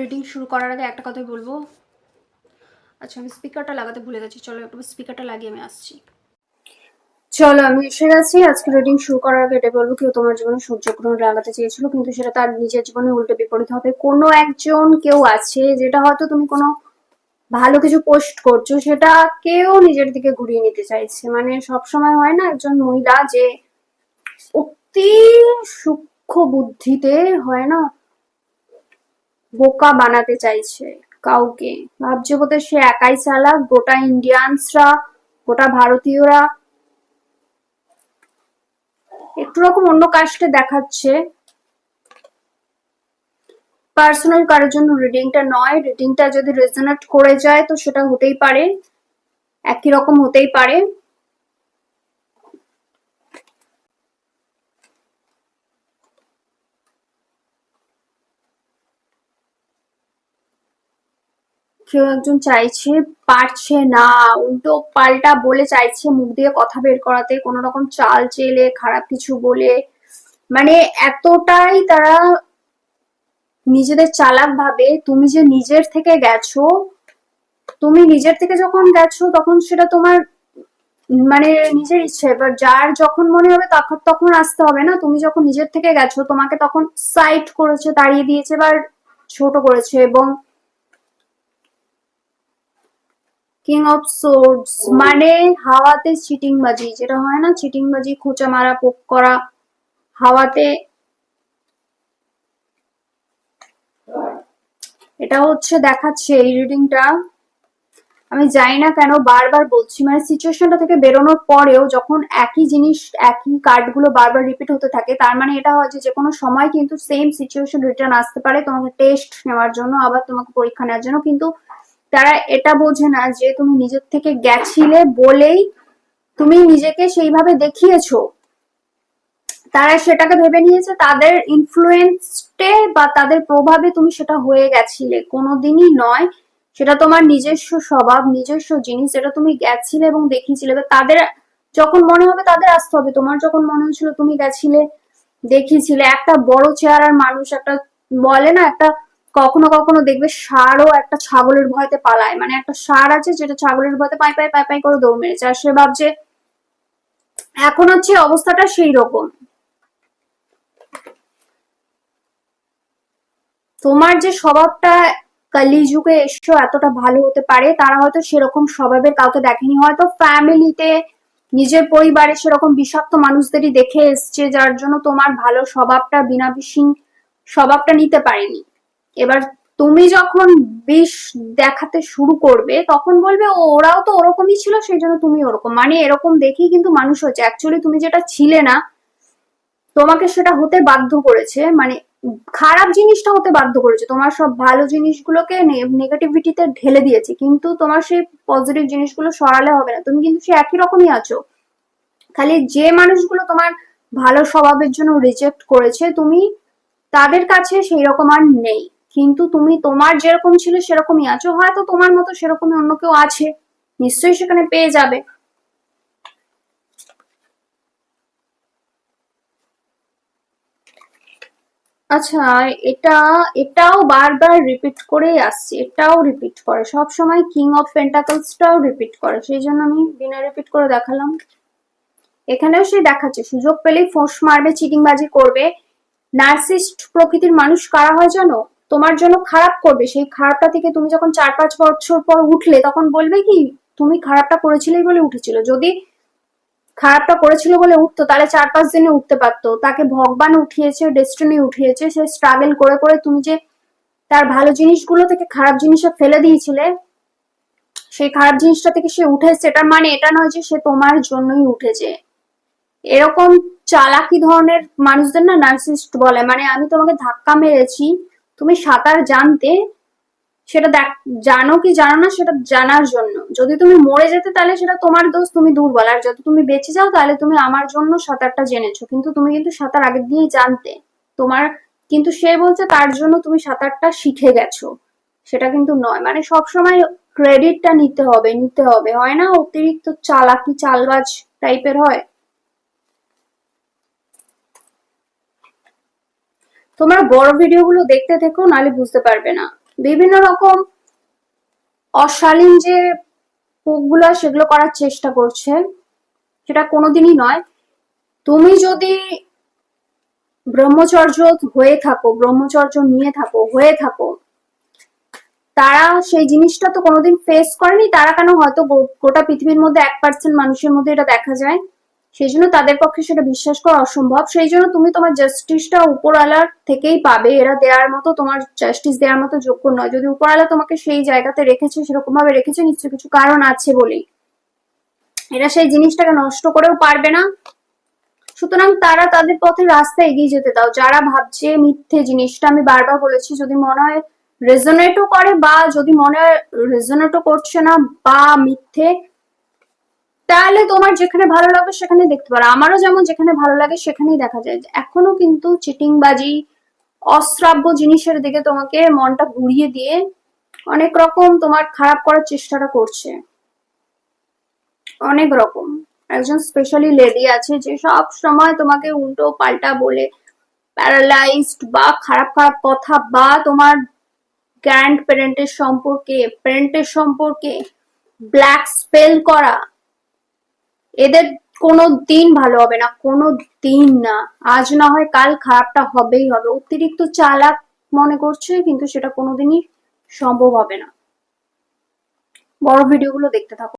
Reading শুরু করার আগে একটা কথাই বলব। আচ্ছা আমি স্পিকারটা লাগাতে ভুলে গেছি। চলো, একটু স্পিকারটা লাগিয়ে আমি আসছি। চলো, আমি এসে গেছি। আজকে রিডিং শুরু করার আগে এটা বলব, কেউ তোমার জীবনে সূর্যগ্রহণ লাগাতে চেয়েছিল, কিন্তু সেটা তার নিজের জীবনে উল্টে বিপরীত হবে। কোনো একজন কেউ আছে যেটা হয়তো তুমি কোনো ভালো কিছু পোস্ট করছ, সেটা কেউ নিজের দিকে ঘুরিয়ে নিতে চাইছে। মানে সব সময় হয় না, একজন মহিলা যে অতি সূক্ষ্ম বুদ্ধিতে হয় না বোকা বানাতে চাইছে কাউকে। ভাবছে বোধ সে একাই চালাক, গোটা ইন্ডিয়ানসরা, গোটা ভারতীয়রা। একটু রকম অন্য কাজটা দেখাচ্ছে। পার্সোনাল কারোর জন্য রিডিংটা নয়, রিডিংটা যদি রেজনেট করে যায় তো সেটা হতেই পারে। একই রকম হতেই পারে। কেউ একজন চাইছে পারছে না, উল্টো পাল্টা বলে চাইছে মুখ দিয়ে কথা বের করাতে, কোনো রকম চাল চেলে, খারাপ কিছু বলে। মানে এতটাই তারা নিজেদের চালাক ভাবে, তুমি যে নিজের থেকে গেছো, তুমি নিজের থেকে যখন গেছো তখন সেটা তোমার মানে নিজের ইচ্ছে। এবার যার যখন মনে হবে তখন তখন আসতে হবে না। তুমি যখন নিজের থেকে গেছো, তোমাকে তখন সাইট করেছে, তাড়িয়ে দিয়েছে বা ছোট করেছে এবং কিং অফ সোর্ডস মানে হাওয়াতে চিটিং বাজি যেটা হয় না চিটিং বাজি খোঁচা মারা পোক করা, হাওয়াতে এটা হচ্ছে দেখাচ্ছে এই রিডিংটা আমি জানি না কেন বারবার বলছি মানে সিচুয়েশনটা থেকে বেরোনোর পরেও যখন একই জিনিস, একই কার্ডগুলো বারবার রিপিট হতে থাকে, তার মানে এটা হয় যে কোনো সময় কিন্তু সেম সিচুয়েশন রিটার্ন আসতে পারে তোমাকে টেস্ট নেওয়ার জন্য, আবার তোমাকে পরীক্ষা নেওয়ার জন্য, কিন্তু তারা এটা বোঝে না যে তুমি নিজের থেকে গেছিলে বলেই তুমি নিজেকে সেইভাবে দেখিয়েছো। তারা সেটাকে ভেবে নিয়েছে, তাদের ইনফ্লুয়েন্সে বা তাদের প্রভাবে তুমি সেটা হয়ে গেছিলে। কোনোদিনই নয়, সেটা তোমার নিজস্ব স্বভাব, নিজস্ব জিনিস যেটা তুমি গেছিলে এবং দেখিয়েছিলে তাদের যখন মনে হবে তাদের আসতে হবে। তোমার যখন মনে হয়েছিল তুমি গেছিলে, দেখিয়েছিলে। একটা বড় চেহারার মানুষ, একটা বলে না, একটা কখনো কখনো দেখবে ষাঁড়ও একটা ছাগলের ভয়তে পালায়। মানে একটা ষাঁড় আছে যেটা ছাগলের ভয়তে পাই পাই পাই পাই করে দৌড় মেরেছে। আর সে ভাবছে, এখন হচ্ছে অবস্থাটা সেই রকম তোমার যে স্বভাবটা, কলিযুগে এসো এতটা ভালো হতে পারে, তারা হয়তো সেরকম স্বভাবের কাউকে দেখেনি। হয়তো ফ্যামিলিতে নিজের পরিবারে সেরকম বিষাক্ত মানুষদেরই দেখে এসছে, যার জন্য তোমার ভালো স্বভাবটা, বিনা বিশিং স্বভাবটা নিতে পারেনি। এবার তুমি যখন বিষ দেখাতে শুরু করবে, তখন বলবে ওরাও তো ওরকমই ছিল সেই জন্য তুমি ওরকম। মানে এরকম দেখেই কিন্তু মানুষ হচ্ছে। অ্যাকচুয়ালি তুমি যেটা ছিলে না, তোমাকে সেটা হতে বাধ্য করেছে। মানে খারাপ জিনিসটা হতে বাধ্য করেছে। তোমার সব ভালো জিনিসগুলোকে নেগেটিভিটিতে ঢেলে দিয়েছে। কিন্তু তোমার সেই পজিটিভ জিনিসগুলো সরালে হবে না। তুমি কিন্তু সে একই রকমই আছো। খালি যে মানুষগুলো তোমার ভালো স্বভাবের জন্য রিজেক্ট করেছে, তুমি তাদের কাছে সেই রকম আর নেই। কিন্তু তুমি তোমার যেরকম ছিল সেরকমই আছো। হয়তো তোমার মতো সেরকমই অন্য কেউ আছে। নিশ্চয়ই সেখানে পেয়ে যাবে। আচ্ছা এটা, এটাও বারবার রিপিট করেই আসছে। এটাও রিপিট করে। সব সময় কিং অফ পেন্টাকলসটাও রিপিট করে। সেই জন্য আমি বিনা রিপিট করে দেখালাম। এখানেও সে দেখাচ্ছে। সুযোগ পেলেই ফোঁস মারবে, চিটিংবাজি করবে। নার্সিস্ট প্রকৃতির মানুষ কারা হয় জানো? তোমার জন্য খারাপ করবে। সেই খারাপটা থেকে তুমি যখন চার পাঁচ বছর পর উঠলে, তখন বলবে কি, তুমি খারাপটা করেছিলেই বলে উঠেছিল। যদি খারাপটা করেছিল বলে উঠতো, তাহলে চার পাঁচ দিনে উঠতে পারতো। তাকে ভগবান উঠিয়েছে ডেস্টিনি উঠিয়েছে, সে স্ট্রাগল করে করে তুমি যে তার ভালো জিনিসগুলো থেকে খারাপ জিনিসে ফেলে দিয়েছিলে, সেই খারাপ জিনিসটা থেকে সে উঠেছে। এটা মানে এটা নয় যে সে তোমার জন্যই উঠেছে। এরকম চালাকি ধরনের মানুষদের না নার্সিস্ট বলে। মানে আমি তোমাকে ধাক্কা মেরেছি তুমি সাঁতার জানতে, সেটা দেখ, জানো কি জানো না, সেটা জানার জন্য। যদি তুমি মরে যেতে, তাহলে সেটা তোমার দোষ, তুমি দুর্বল। আর যদি তুমি বেঁচে যাও, তাহলে তুমি আমার জন্য সাঁতারটা জেনেছো। কিন্তু তুমি কিন্তু সাঁতার আগের দিয়েই জানতে। তোমার, কিন্তু সে বলছে তার জন্য তুমি সাঁতারটা শিখে গেছো। সেটা কিন্তু নয়। মানে সব সময় ক্রেডিটটা নিতে হবে নিতে হবে। হয় না? অতিরিক্ত চালাকি, চালবাজ টাইপের হয়? তোমরা বড় ভিডিওগুলো দেখতে থেকো নালে বুঝতে পারবে না। বিভিন্ন রকম অশালীন যে পোকগুলো সেগুলো করার চেষ্টা করছে। সেটা কোনোদিনই নয়। তুমি যদি ব্রহ্মচর্য হয়ে থাকো, ব্রহ্মচর্য নিয়ে থাকো, হয়ে থাকো, তারা সেই জিনিসটা তো কোনোদিন ফেস করেনি, তারা কেন হয়তো গোটা পৃথিবীর মধ্যে এক পার্সেন্ট মানুষের মধ্যে এটা দেখা যায়? সেই জন্য তাদের পক্ষে সেটা বিশ্বাস করা অসম্ভব। সেই জন্য তুমি তোমার জাস্টিসটা উপরওয়ালার থেকেই পাবে। এরা দেওয়ার মতো, তোমার জাস্টিস দেওয়ার মতো যোগ্য নয়। যদি উপরওয়ালা তোমাকে সেই জায়গাতে রেখেছে সেরকম ভাবে রেখেছে, নিশ্চয় কিছু কারণ আছে বলেই। এরা সেই জিনিসটাকে নষ্ট করেও পারবে না। সুতরাং তারা তাদের পথে রাস্তা এগিয়ে যেতে দাও। যারা ভাবছে মিথ্যে জিনিসটা, আমি বারবার বলেছি, যদি মনে হয় রেজোনেটও করে বা যদি মনে হয় রেজোনেটও করছে না বা মিথ্যে তাহলে তোমার যেখানে ভালো লাগে সেখানে দেখতে পারো। আমারও যেমন যেখানে ভালো লাগে সেখানেই দেখা যায়। এখনও কিন্তু চিটিংবাজি, অশ্রাব্য জিনিসের দিকে তোমাকে মনটা ঘুরিয়ে দিয়ে অনেক রকম তোমার খারাপ করার চেষ্টাটা করছে। অনেক রকম। একজন স্পেশালি লেডি আছে যে সব সময় তোমাকে উল্টো পাল্টা বলে প্যারালাইজড বা খারাপ খারাপ কথা বা তোমার গ্র্যান্ড প্যারেন্টের সম্পর্কে প্যারেন্টের সম্পর্কে ব্ল্যাক স্পেল করা এদের কোনো দিন ভালো হবে না, কোনো দিন না। আজ না হয় কাল খারাপটা হবেই হবে। অতিরিক্ত চালাক মনে করছে, কিন্তু সেটা কোনোদিনই সম্ভব হবে না। বড় ভিডিওগুলো দেখতে থাকো।